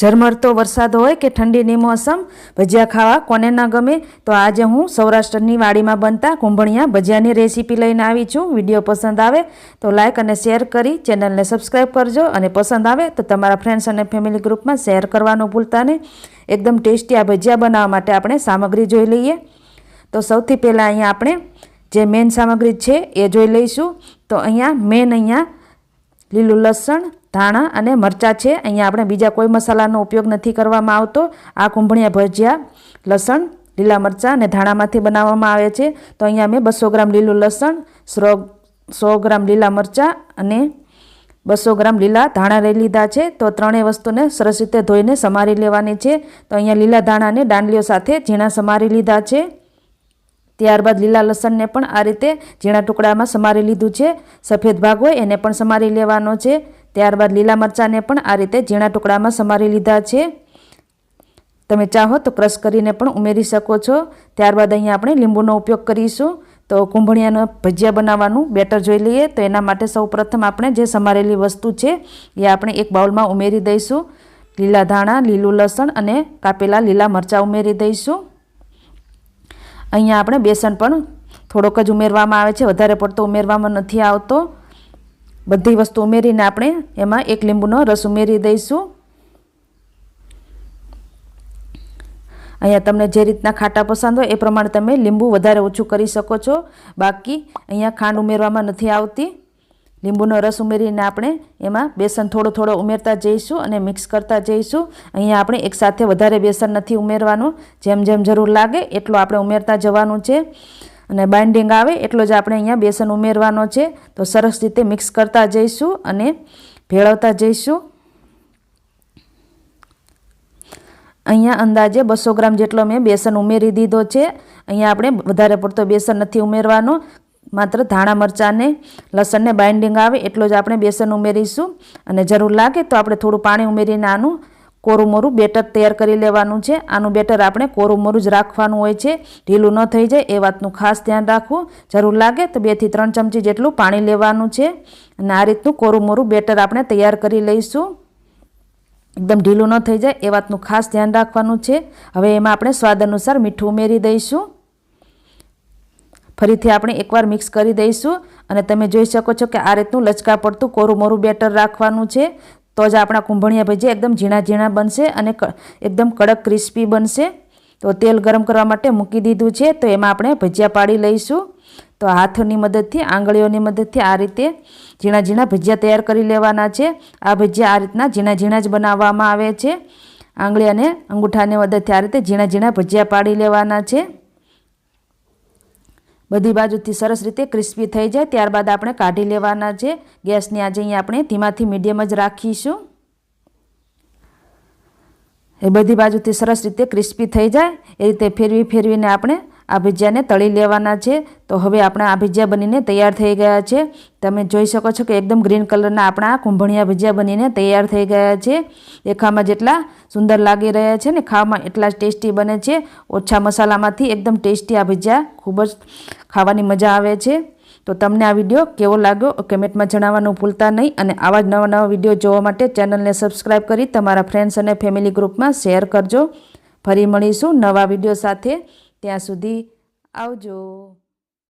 ઝરમરતો વરસાદ હોય કે ઠંડીની મોસમ, ભજીયા ખાવા કોને ન ગમે, તો આજે હું સૌરાષ્ટ્રની વાડીમાં બનતા કુંભણિયા ભજીયાની રેસીપી લઈને આવી છું. વીડિયો પસંદ આવે તો લાઇક અને શેર કરી ચેનલને સબસ્ક્રાઈબ કરજો અને પસંદ આવે તો તમારા ફ્રેન્ડ્સ અને ફેમિલી ગ્રુપમાં શેર કરવાનું ભૂલતા નહીં. એકદમ ટેસ્ટી આ ભજીયા બનાવવા માટે આપણે સામગ્રી જોઈ લઈએ. તો સૌથી પહેલાં અહીંયા આપણે જે મેન સામગ્રી છે એ જોઈ લઈશું. તો અહીંયા મેન અહીંયા લીલું લસણ ધાણા અને મરચાં છે. અહીંયા આપણે બીજા કોઈ મસાલાનો ઉપયોગ નથી કરવામાં આવતો. આ કુંભણિયા ભજીયા, લસણ, લીલા મરચાં અને ધાણામાંથી બનાવવામાં આવે છે. તો અહીંયા મેં બસો ગ્રામ લીલું લસણ, સો સો ગ્રામ લીલા મરચાં અને બસો ગ્રામ લીલા ધાણા લઈ લીધા છે. તો ત્રણેય વસ્તુને સરસ રીતે ધોઈને સમારી લેવાની છે. તો અહીંયા લીલા ધાણાને દાંડલીઓ સાથે ઝીણા સમારી લીધા છે. ત્યારબાદ લીલા લસણને પણ આ રીતે ઝીણા ટુકડામાં સમારી લીધું છે. સફેદ ભાગ હોય એને પણ સમારી લેવાનો છે. ત્યારબાદ લીલા મરચાંને પણ આ રીતે ઝીણા ટુકડામાં સમારી લીધા છે. તમે ચાહો તો ક્રશ કરીને પણ ઉમેરી શકો છો. ત્યારબાદ અહીંયા આપણે લીંબુનો ઉપયોગ કરીશું. તો કુંભણિયાના ભજીયા બનાવવાનું બેટર જોઈ લઈએ. તો એના માટે સૌપ્રથમ આપણે જે સમારેલી વસ્તુ છે, એ આપણે એક બાઉલમાં ઉમેરી દઈશું. લીલા ધાણા, લીલું લસણ અને કાપેલા લીલા મરચાં ઉમેરી દઈશું. અહીંયા આપણે બેસન પણ થોડોક જ ઉમેરવામાં આવે છે. વધારે પડતો ઉમેરવામાં નથી આવતો. બધી વસ્તુ ઉમેરીને આપણે એમાં એક લીંબુનો રસ ઉમેરી દઈશું. અહીંયા તમને જે રીતના ખાટા પસંદ હોય એ પ્રમાણે તમે લીંબુ વધારે ઓછું કરી શકો છો. બાકી અહીંયા ખાંડ ઉમેરવામાં નથી આવતી. લીંબુનો રસ ઉમેરીને આપણે એમાં બેસન થોડો થોડો ઉમેરતા જઈશું અને મિક્સ કરતા જઈશું. અહીંયા આપણે એકસાથે વધારે બેસન નથી ઉમેરવાનું. જેમ જેમ જરૂર લાગે એટલું આપણે ઉમેરતા જવાનું છે. અને બાઇન્ડિંગ આવે એટલો જ આપણે અહીંયા બેસન ઉમેરવાનો છે. તો સરસ રીતે મિક્સ કરતા જઈશું અને ભેળવતા જઈશું. અહીંયા અંદાજે બસો ગ્રામ જેટલો મેં બેસન ઉમેરી દીધો છે. અહીંયા આપણે વધારે પડતો બેસન નથી ઉમેરવાનો. માત્ર ધાણા મરચાંને, લસણને બાઇન્ડિંગ આવે એટલો જ આપણે બેસન ઉમેરીશું. અને જરૂર લાગે તો આપણે થોડું પાણી ઉમેરીને આનું કોરું મોરું બેટર તૈયાર કરી લેવાનું છે. આનું બેટર આપણે કોરું મોરું જ રાખવાનું હોય છે. ઢીલું ન થઈ જાય એ વાતનું ખાસ ધ્યાન રાખવું જરૂર લાગે તો બેથી ત્રણ ચમચી જેટલું પાણી લેવાનું છે. અને આ રીતનું કોરું મોરું બેટર આપણે તૈયાર કરી લઈશું. એકદમ ઢીલું ન થઈ જાય એ વાતનું ખાસ ધ્યાન રાખવાનું છે. હવે એમાં આપણે સ્વાદ અનુસાર મીઠું ઉમેરી દઈશું. ફરીથી આપણે એકવાર મિક્સ કરી દઈશું. અને તમે જોઈ શકો છો કે આ રીતનું લચકા પડતું કોરું મોરું બેટર રાખવાનું છે. તો જ આપણા કુંભણિયા ભજીયા એકદમ ઝીણા ઝીણા બનશે અને એકદમ કડક ક્રિસ્પી બનશે. તો તેલ ગરમ કરવા માટે મૂકી દીધું છે, તો એમાં આપણે ભજીયા પાડી લઈશું. તો હાથની મદદથી, આંગળીઓની મદદથી આ રીતે ઝીણા ઝીણા ભજીયા તૈયાર કરી લેવાના છે. આ ભજીયા આ રીતના ઝીણા ઝીણા જ બનાવવામાં આવે છે. આંગળી અને અંગૂઠાની મદદથી આ રીતે ઝીણા ઝીણા ભજીયા પાડી લેવાના છે. બધી બાજુથી સરસ રીતે ક્રિસ્પી થઈ જાય. ત્યારબાદ આપણે કાઢી લેવાના છે. ગેસની આજે અહીંયા આપણે ધીમાથી મીડિયમ જ રાખીશું. એ બધી બાજુથી સરસ રીતે ક્રિસ્પી થઈ જાય. એ રીતે ફેરવી ફેરવીને આપણે આ ભજીયાને તળી લેવાના છે. તો હવે આપણા આ ભજીયા બનીને તૈયાર થઈ ગયા છે. તમે જોઈ શકો છો કે એકદમ ગ્રીન કલરના આપણા કુંભણિયા ભજીયા બનીને તૈયાર થઈ ગયા છે. દેખામાં જેટલા સુંદર લાગી રહ્યા છે ને ખાવામાં એટલા જ ટેસ્ટી બને છે. ઓછા મસાલામાંથી એકદમ ટેસ્ટી આ ભજીયા ખૂબ જ ખાવાની મજા આવે છે. તો તમને આ વીડિયો કેવો લાગ્યો કમેન્ટમાં જણાવવાનું ભૂલતા નહીં અને આવા જ નવા નવા વીડિયો જોવા માટે ચેનલને સબસ્ક્રાઈબ કરી તમારા ફ્રેન્ડ્સ અને ફેમિલી ગ્રુપમાં શેર કરજો. ફરી મળીશું નવા વીડિયો સાથે. ત્યાં સુધી આવજો.